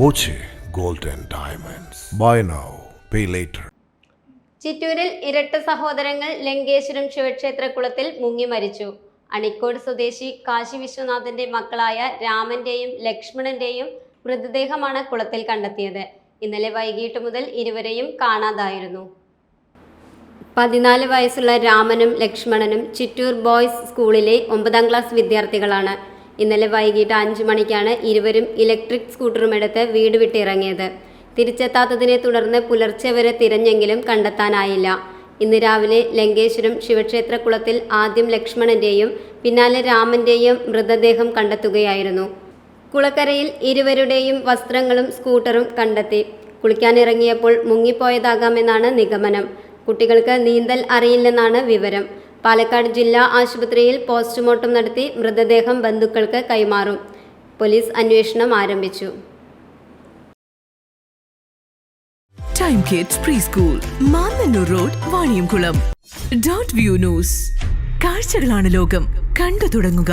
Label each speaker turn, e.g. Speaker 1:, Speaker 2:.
Speaker 1: Boche gold and diamonds. Buy now pay later
Speaker 2: ചിറ്റൂരിൽ ഇരട്ട സഹോദരങ്ങൾ ലങ്കേശ്വരം ശിവക്ഷേത്രക്കുളത്തിൽ മുങ്ങി മരിച്ചു. അണിക്കോട് സ്വദേശി കാശി വിശ്വനാഥന്റെ മക്കളായ രാമന്റെയും ലക്ഷ്മണന്റെയും മൃതദേഹമാണ് കുളത്തിൽ കണ്ടെത്തിയത്. ഇന്നലെ വൈകിട്ട് മുതൽ ഇരുവരെയും കാണാതായിരുന്നു. പതിനാല് വയസ്സുള്ള രാമനും ലക്ഷ്മണനും ചിറ്റൂർ ബോയ്സ് സ്കൂളിലെ ഒമ്പതാം ക്ലാസ് വിദ്യാർത്ഥികളാണ്. ഇന്നലെ വൈകിട്ട് അഞ്ചു മണിക്കാണ് ഇരുവരും ഇലക്ട്രിക് സ്കൂട്ടറും എടുത്ത് വീട് വിട്ടിറങ്ങിയത്. തിരിച്ചെത്താത്തതിനെ തുടർന്ന് പുലർച്ചെ വരെ തിരഞ്ഞെങ്കിലും കണ്ടെത്താനായില്ല. ഇന്ന് രാവിലെ ലങ്കേശ്വരം ശിവക്ഷേത്രക്കുളത്തിൽ ആദ്യം ലക്ഷ്മണന്റെയും പിന്നാലെ രാമന്റെയും മൃതദേഹം കണ്ടെത്തുകയായിരുന്നു. കുളക്കരയിൽ ഇരുവരുടെയും വസ്ത്രങ്ങളും സ്കൂട്ടറും കണ്ടെത്തി. കുളിക്കാനിറങ്ങിയപ്പോൾ മുങ്ങിപ്പോയതാകാമെന്നാണ് നിഗമനം. കുട്ടികൾക്ക് നീന്തൽ അറിയില്ലെന്നാണ് വിവരം. പാലക്കാട് ജില്ലാ ആശുപത്രിയിൽ പോസ്റ്റ്മോർട്ടം നടത്തി മൃതദേഹം ബന്ധുക്കൾക്ക് കൈമാറും. പോലീസ് അന്വേഷണം ആരംഭിച്ചു.
Speaker 3: Time kids pre school road Vaniyamkulam dot view news കാഴ്ചകളാണ് ലോകം. കണ്ടു തുടങ്ങുക.